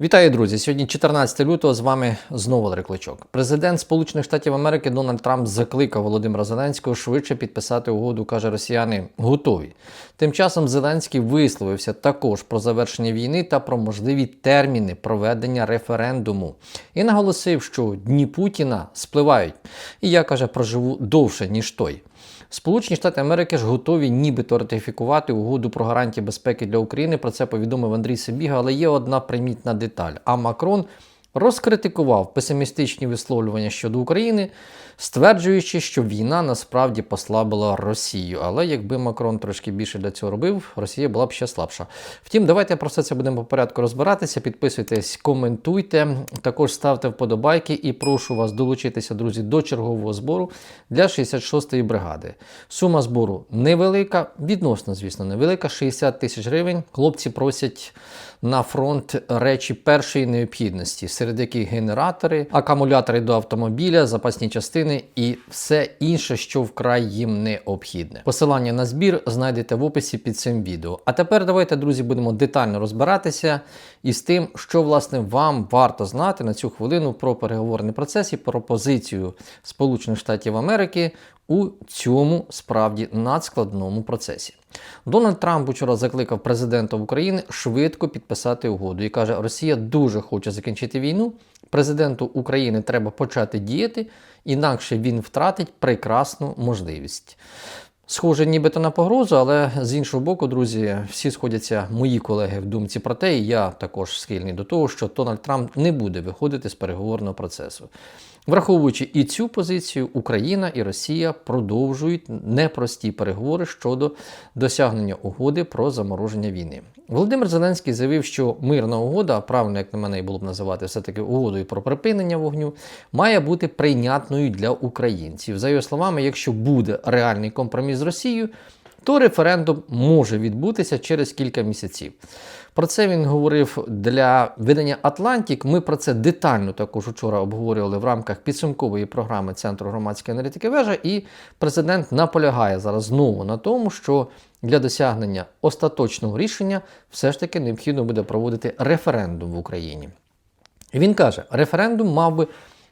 Вітаю, друзі! Сьогодні 14 лютого. З вами знову Валерій Кличок. Президент Сполучених Штатів Америки Дональд Трамп закликав Володимира Зеленського швидше підписати угоду. каже, росіяни готові. Тим часом Зеленський висловився також про завершення війни та про можливі терміни проведення референдуму і наголосив, що дні Путіна спливають. І я каже, проживу довше ніж той. Сполучені Штати Америки ж готові нібито ратифікувати угоду про гарантії безпеки для України. Про це повідомив Андрій Сибіга, але є одна примітна деталь. А Макрон розкритикував песимістичні висловлювання щодо України, стверджуючи, що війна насправді послабила Росію. Але якби Макрон трошки більше для цього робив, Росія була б ще слабша. Втім, давайте про все це будемо по порядку розбиратися. Підписуйтесь, коментуйте, також ставте вподобайки і прошу вас долучитися, друзі, до чергового збору для 66-ї бригади. Сума збору невелика, відносно, звісно, невелика 60 тисяч гривень. Хлопці просять на фронт речі першої необхідності, серед яких генератори, акумулятори до автомобіля, запасні частини і все інше, що вкрай їм необхідне. Посилання на збір знайдете в описі під цим відео. А тепер давайте, друзі, будемо детально розбиратися із тим, що власне вам варто знати на цю хвилину про переговорний процес і про позицію Сполучених Штатів Америки у цьому справді надскладному процесі. Дональд Трамп учора закликав президента України швидко підписати угоду і каже, Росія дуже хоче закінчити війну. Президенту України треба почати діяти, інакше він втратить прекрасну можливість. Схоже, нібито на погрозу, але з іншого боку, друзі, всі сходяться мої колеги в думці про те, і я також схильний до того, що Дональд Трамп не буде виходити з переговорного процесу. Враховуючи і цю позицію, Україна і Росія продовжують непрості переговори щодо досягнення угоди про замороження війни. Володимир Зеленський заявив, що мирна угода, правильно як на мене було б називати все-таки угодою про припинення вогню, має бути прийнятною для українців. За його словами, якщо буде реальний компроміс з Росією, то референдум може відбутися через кілька місяців. Про це він говорив для видання Атлантік. Ми про це детально також учора обговорювали в рамках підсумкової програми Центру громадської аналітики вежа. І президент наполягає зараз знову на тому, що для досягнення остаточного рішення все ж таки необхідно буде проводити референдум в Україні. Він каже, референдум мав би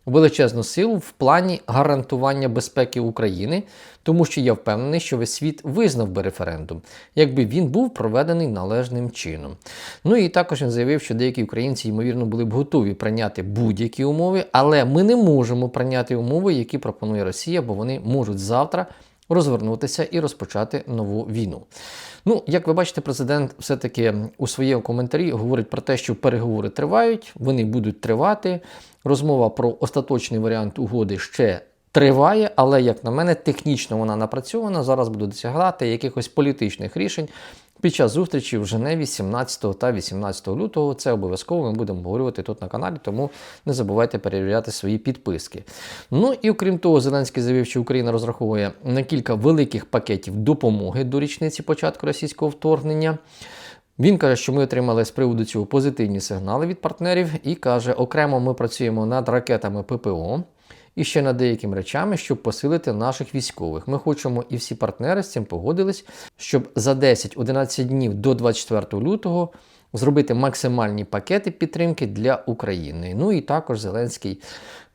величезну силу в плані гарантування безпеки України, тому що я впевнений, що весь світ визнав би референдум, якби він був проведений належним чином. Ну і також він заявив, що деякі українці, ймовірно, були б готові прийняти будь-які умови, але ми не можемо прийняти умови, які пропонує Росія, бо вони можуть завтра розвернутися і розпочати нову війну. Ну, як ви бачите, президент все-таки у своєму коментарі говорить про те, що переговори тривають, вони будуть тривати. Розмова про остаточний варіант угоди ще триває, але, як на мене, технічно вона напрацьована. Зараз буду досягати якихось політичних рішень. Під час зустрічі в Женеві 17 та 18 лютого це обов'язково ми будемо обговорювати тут на каналі, тому не забувайте перевіряти свої підписки. Ну і окрім того, Зеленський заявив, що Україна розраховує на кілька великих пакетів допомоги до річниці початку російського вторгнення. Він каже, що ми отримали з приводу цього позитивні сигнали від партнерів, і каже, окремо ми працюємо над ракетами ППО і ще над деякими речами, щоб посилити наших військових. Ми хочемо, і всі партнери з цим погодились, щоб за 10-11 днів до 24 лютого зробити максимальні пакети підтримки для України. Ну і також Зеленський,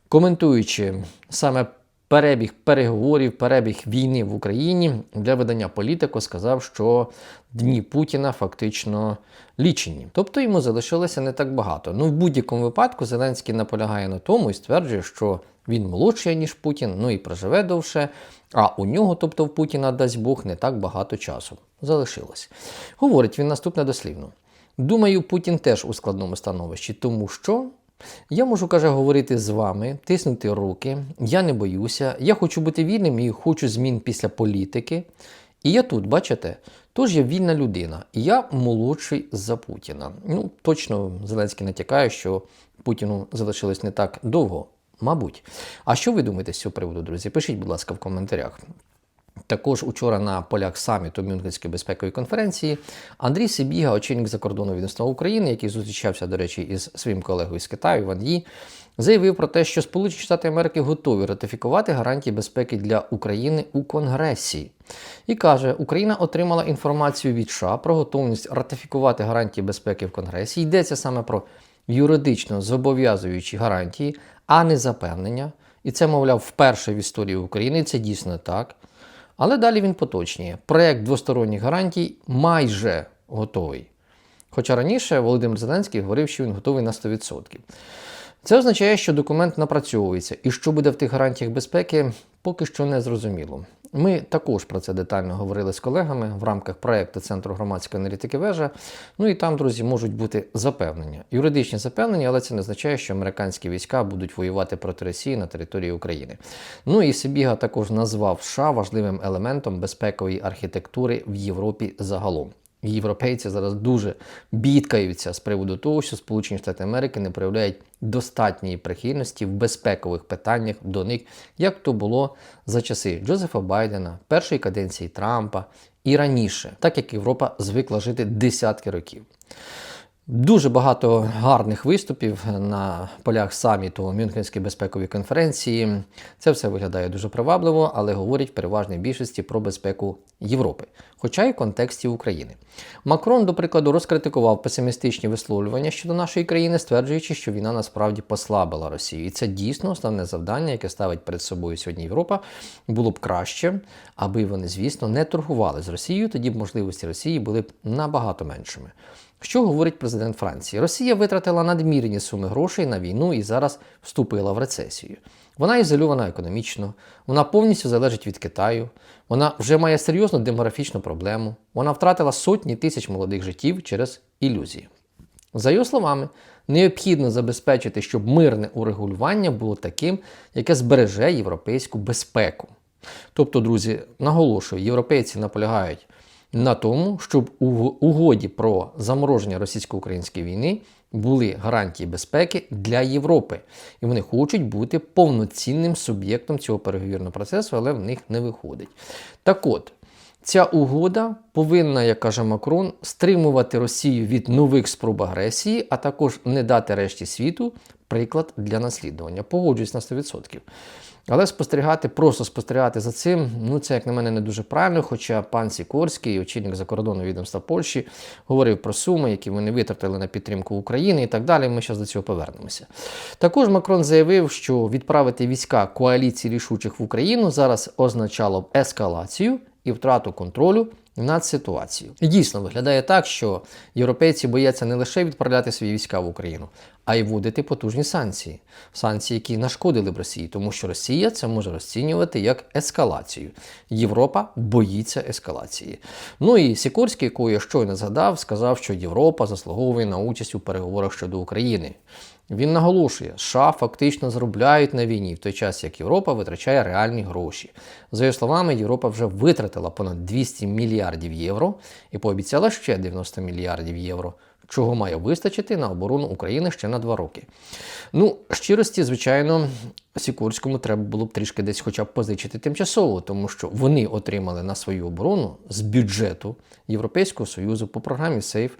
коментуючи саме перебіг переговорів, перебіг війни в Україні для видання політико сказав, що дні Путіна фактично лічені. Тобто йому залишилося не так багато. Ну, в будь-якому випадку Зеленський наполягає на тому і стверджує, що він молодший, ніж Путін, ну і проживе довше. А у нього, тобто в Путіна, дасть Бог, не так багато часу. Залишилось. Говорить він наступне дослівно. Думаю, Путін теж у складному становищі, тому що я можу, каже, говорити з вами, тиснути руки, я не боюся, я хочу бути вільним і хочу змін після політики. І я тут, бачите, тож я вільна людина, і я молодший за Путіна. Ну, точно Зеленський натякає, що Путіну залишилось не так довго, мабуть. А що ви думаєте з цього приводу, друзі? Пишіть, будь ласка, в коментарях. Також учора на полях саміту Мюнхенської безпекової конференції Андрій Сибіга, очільник закордонного відомства України, який зустрічався, до речі, із своїм колегою з Китаю Ван Ї, заявив про те, що Сполучені Штати Америки готові ратифікувати гарантії безпеки для України у Конгресі. І каже, Україна отримала інформацію від США про готовність ратифікувати гарантії безпеки в Конгресі. Йдеться саме про юридично зобов'язуючі гарантії, а не запевнення. І це, мовляв, вперше в історії України. і Це дійсно так. Але далі він поточнює. Проєкт двосторонніх гарантій майже готовий. Хоча раніше Володимир Зеленський говорив, що він готовий на 100%. Це означає, що документ напрацьовується, і що буде в тих гарантіях безпеки, поки що не зрозуміло. Ми також про це детально говорили з колегами в рамках проєкту Центру громадської аналітики вежа. Ну і там, друзі, можуть бути запевнення, юридичні запевнення, але це не означає, що американські війська будуть воювати проти Росії на території України. Ну і Сибіга також назвав США важливим елементом безпекової архітектури в Європі загалом. Європейці зараз дуже бідкаються з приводу того, що Сполучені Штати Америки не проявляють достатньої прихильності в безпекових питаннях до них, як то було за часи Джозефа Байдена, першої каденції Трампа і раніше, так як Європа звикла жити десятки років. Дуже багато гарних виступів на полях саміту Мюнхенської безпекової конференції. Це все виглядає дуже привабливо, але говорить в переважній більшості про безпеку Європи, хоча й в контексті України. Макрон, до прикладу, розкритикував песимістичні висловлювання щодо нашої країни, стверджуючи, що війна насправді послабила Росію. І це дійсно основне завдання, яке ставить перед собою сьогодні Європа. Було б краще, аби вони, звісно, не торгували з Росією, тоді б можливості Росії були б набагато меншими. Що говорить президент Франції? Росія витратила надмірні суми грошей на війну і зараз вступила в рецесію. Вона ізольована економічно, вона повністю залежить від Китаю, вона вже має серйозну демографічну проблему, вона втратила сотні тисяч молодих життів через ілюзії. За його словами, необхідно забезпечити, щоб мирне урегулювання було таким, яке збереже європейську безпеку. Тобто, друзі, наголошую, європейці наполягають на тому, щоб у угоді про замороження російсько-української війни були гарантії безпеки для Європи. І вони хочуть бути повноцінним суб'єктом цього переговірного процесу, але в них не виходить. Так от. Ця угода повинна, як каже Макрон, стримувати Росію від нових спроб агресії, а також не дати решті світу приклад для наслідування. Погоджуюсь на 100%. Але спостерігати, просто спостерігати за цим, ну це, як на мене, не дуже правильно. Хоча пан Сікорський, очільник закордонного відомства Польщі, говорив про суми, які вони витратили на підтримку України і так далі. Ми зараз до цього повернемося. Також Макрон заявив, що відправити війська коаліції рішучих в Україну зараз означало б ескалацію і втрату контролю над ситуацією. Дійсно виглядає так, що європейці бояться не лише відправляти свої війська в Україну, а й вводити потужні санкції. Санкції, які нашкодили б Росії, тому що Росія це може розцінювати як ескалацію. Європа боїться ескалації. Ну і Сікорський, якого я щойно згадав, сказав, що Європа заслуговує на участь у переговорах щодо України. Він наголошує, США фактично заробляють на війні, в той час як Європа витрачає реальні гроші. За його словами, Європа вже витратила понад 200 мільярдів євро і пообіцяла ще 90 мільярдів євро чого має вистачити на оборону України ще на два роки. Ну, щирості, звичайно, Сікорському треба було б трішки десь хоча б позичити тимчасово, тому що вони отримали на свою оборону з бюджету Європейського Союзу по програмі Сейф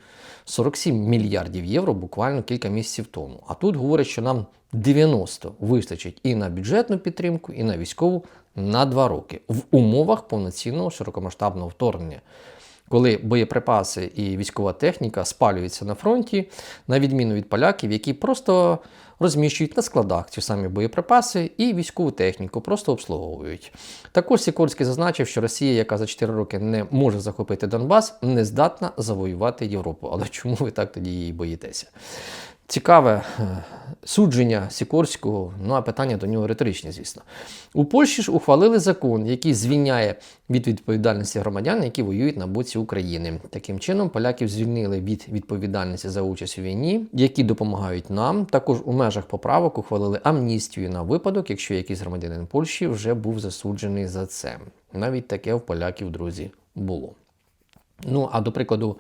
47 мільярдів євро буквально кілька місяців тому. А тут говорять, що нам 90 вистачить і на бюджетну підтримку, і на військову на два роки в умовах повноцінного широкомасштабного вторгнення коли боєприпаси і військова техніка спалюються на фронті, на відміну від поляків, які просто розміщують на складах ці самі боєприпаси і військову техніку, просто обслуговують. Також Сікорський зазначив, що Росія, яка за 4 роки не може захопити Донбас, не здатна завоювати Європу. Але чому ви так тоді її боїтеся? Цікаве е, судження Сікорського, ну а питання до нього риторичне, звісно. У Польщі ж ухвалили закон, який звільняє від відповідальності громадян, які воюють на боці України. Таким чином, поляків звільнили від відповідальності за участь у війні, які допомагають нам. Також у межах поправок ухвалили амністію на випадок, якщо якийсь громадянин Польщі вже був засуджений за це. Навіть таке в поляків, друзі, було. Ну, а до прикладу,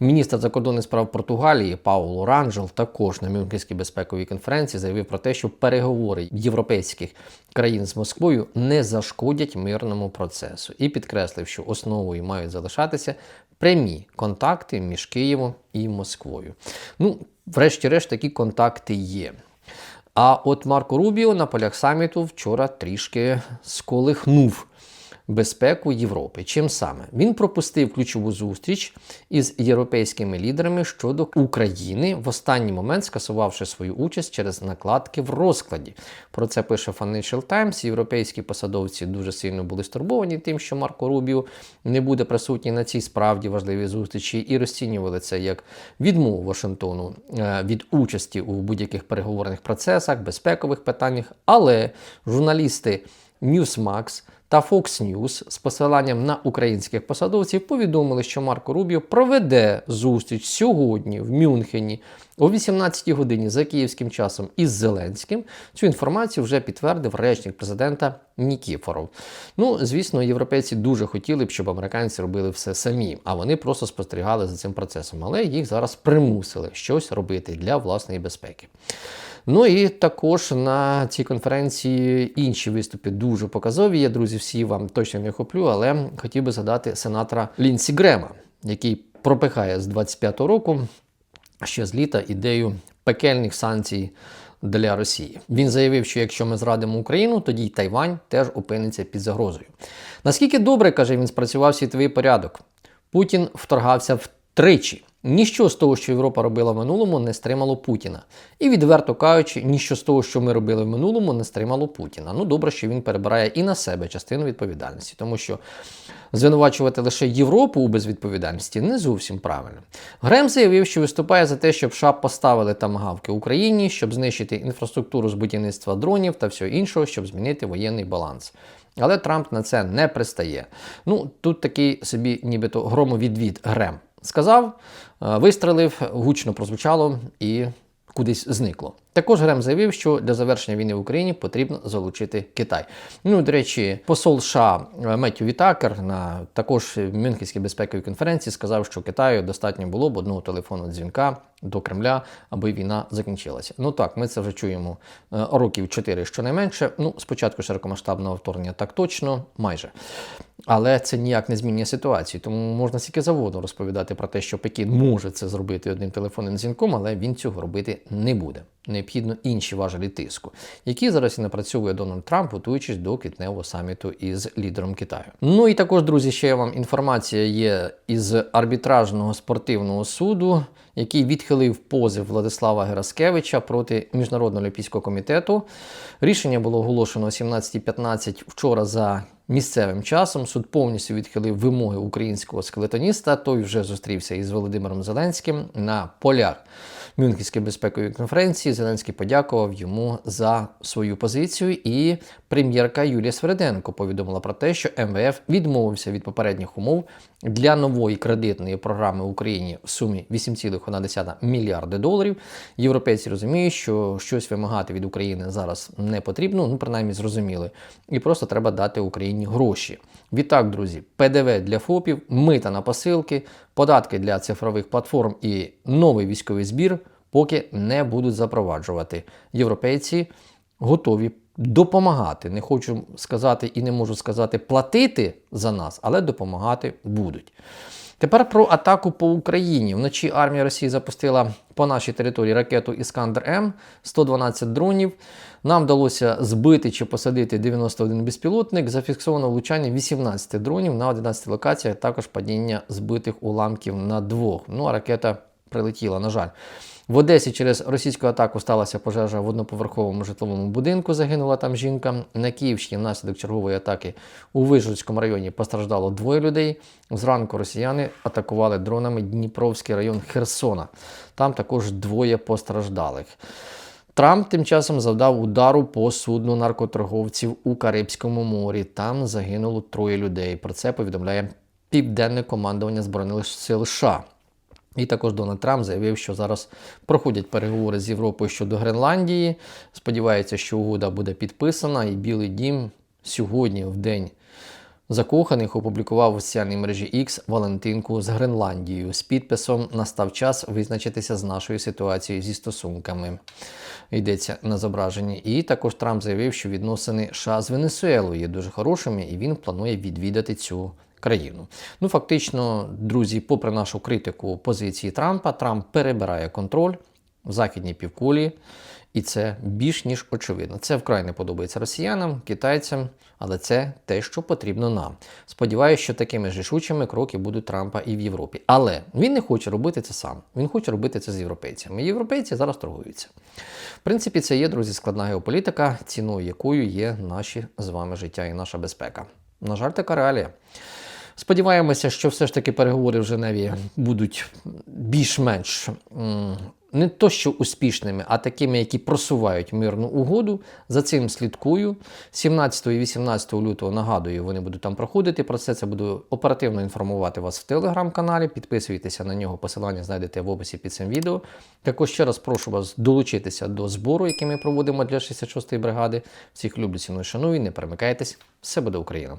міністр закордонних справ Португалії Пауло Ранджел також на Мюнхенській безпековій конференції заявив про те, що переговори європейських країн з Москвою не зашкодять мирному процесу, і підкреслив, що основою мають залишатися прямі контакти між Києвом і Москвою. Ну, врешті-решт, такі контакти є. А от Марко Рубіо на полях саміту вчора трішки сколихнув безпеку Європи. Чим саме він пропустив ключову зустріч із європейськими лідерами щодо України в останній момент, скасувавши свою участь через накладки в розкладі. Про це пише Financial Times. Європейські посадовці дуже сильно були стурбовані тим, що Марко Рубіо не буде присутній на цій справді важливій зустрічі, і розцінювали це як відмову Вашингтону е, від участі у будь-яких переговорних процесах, безпекових питаннях. Але журналісти Newsmax та Fox News з посиланням на українських посадовців повідомили, що Марко Рубіо проведе зустріч сьогодні в Мюнхені о 18 годині за київським часом із Зеленським. Цю інформацію вже підтвердив речник президента Нікіфоров. Ну, звісно, європейці дуже хотіли б, щоб американці робили все самі, а вони просто спостерігали за цим процесом. Але їх зараз примусили щось робити для власної безпеки. Ну і також на цій конференції інші виступи дуже показові. Я, друзі, всі вам точно не охоплю, але хотів би згадати сенатора Лінсі Грема, який пропихає з 25-го року ще з літа ідею пекельних санкцій. Для Росії він заявив, що якщо ми зрадимо Україну, тоді й Тайвань теж опиниться під загрозою. Наскільки добре каже він, спрацював світовий порядок? Путін вторгався втричі. Ніщо з того, що Європа робила в минулому, не стримало Путіна. І відверто кажучи, ніщо з того, що ми робили в минулому, не стримало Путіна. Ну добре, що він перебирає і на себе частину відповідальності, тому що звинувачувати лише Європу у безвідповідальності не зовсім правильно. Грем заявив, що виступає за те, щоб США поставили тамагавки Україні, щоб знищити інфраструктуру з будівництва дронів та всього іншого, щоб змінити воєнний баланс. Але Трамп на це не пристає. Ну тут такий собі, нібито громовідвід Грем. Сказав, вистрелив, гучно прозвучало і кудись зникло. Також Грем заявив, що для завершення війни в Україні потрібно залучити Китай. Ну, до речі, посол США Меттю Вітакер на також Мюнхенській безпековій конференції сказав, що Китаю достатньо було б одного телефонного дзвінка до Кремля, аби війна закінчилася. Ну так, ми це вже чуємо років 4 щонайменше. Ну, спочатку широкомасштабного вторгнення так точно, майже. Але це ніяк не змінює ситуацію. Тому можна стільки заводу розповідати про те, що Пекін може це зробити одним телефонним дзвінком, але він цього робити не буде. Необхідно інші важелі тиску, які зараз і напрацьовує Дональд Трамп, готуючись до квітневого саміту із лідером Китаю. Ну і також, друзі, ще вам інформація є із арбітражного спортивного суду, який відхилив позив Владислава Гераскевича проти Міжнародного олімпійського комітету. Рішення було оголошено о 17.15 вчора за місцевим часом. Суд повністю відхилив вимоги українського скелетоніста. Той вже зустрівся із Володимиром Зеленським на полях. Мюнхенської безпекової конференції Зеленський подякував йому за свою позицію, і прем'єрка Юлія Свереденко повідомила про те, що МВФ відмовився від попередніх умов для нової кредитної програми в Україні в сумі 8,1 мільярди доларів. Європейці розуміють, що щось вимагати від України зараз не потрібно, ну принаймні зрозуміли, і просто треба дати Україні гроші. Відтак, друзі, ПДВ для ФОПів, мита на посилки, податки для цифрових платформ і новий військовий збір поки не будуть запроваджувати. Європейці готові допомагати. Не хочу сказати і не можу сказати платити за нас, але допомагати будуть. Тепер про атаку по Україні. Вночі армія Росії запустила по нашій території ракету Іскандер М 112 дронів. Нам вдалося збити чи посадити 91 безпілотник. Зафіксовано влучання 18 дронів на 11 локаціях, також падіння збитих уламків на двох. Ну а ракета прилетіла, на жаль. В Одесі через російську атаку сталася пожежа в одноповерховому житловому будинку. Загинула там жінка. На Київщині внаслідок чергової атаки у Вижницькому районі постраждало двоє людей. Зранку росіяни атакували дронами Дніпровський район Херсона. Там також двоє постраждалих. Трамп тим часом завдав удару по судну наркоторговців у Карибському морі. Там загинуло троє людей. Про це повідомляє південне командування Збройних сил США. І також Дональд Трамп заявив, що зараз проходять переговори з Європою щодо Гренландії. Сподівається, що угода буде підписана, і Білий Дім сьогодні, в день закоханих, опублікував у соціальній мережі X Валентинку з Гренландією з підписом Настав час визначитися з нашою ситуацією зі стосунками. Йдеться на зображенні. І також Трамп заявив, що відносини США з Венесуелою є дуже хорошими, і він планує відвідати цю країну. Ну, фактично, друзі, попри нашу критику позиції Трампа, Трамп перебирає контроль в західній півкулі І це більш ніж очевидно. Це вкрай не подобається росіянам, китайцям, але це те, що потрібно нам. Сподіваюся, що такими рішучими кроки будуть Трампа і в Європі. Але він не хоче робити це сам. Він хоче робити це з європейцями. Європейці зараз торгуються. В принципі, це є, друзі, складна геополітика, ціною якою є наші з вами життя і наша безпека. На жаль, така реалія. Сподіваємося, що все ж таки переговори в Женеві будуть більш-менш не то що успішними, а такими, які просувають мирну угоду. За цим слідкую. 17 і 18 лютого нагадую, вони будуть там проходити. Про це це буду оперативно інформувати вас в телеграм-каналі. Підписуйтеся на нього. Посилання знайдете в описі під цим відео. Також ще раз прошу вас долучитися до збору, який ми проводимо для 66-ї бригади. Всіх люблю, ціную, шаную. Не перемикайтесь. Все буде Україна!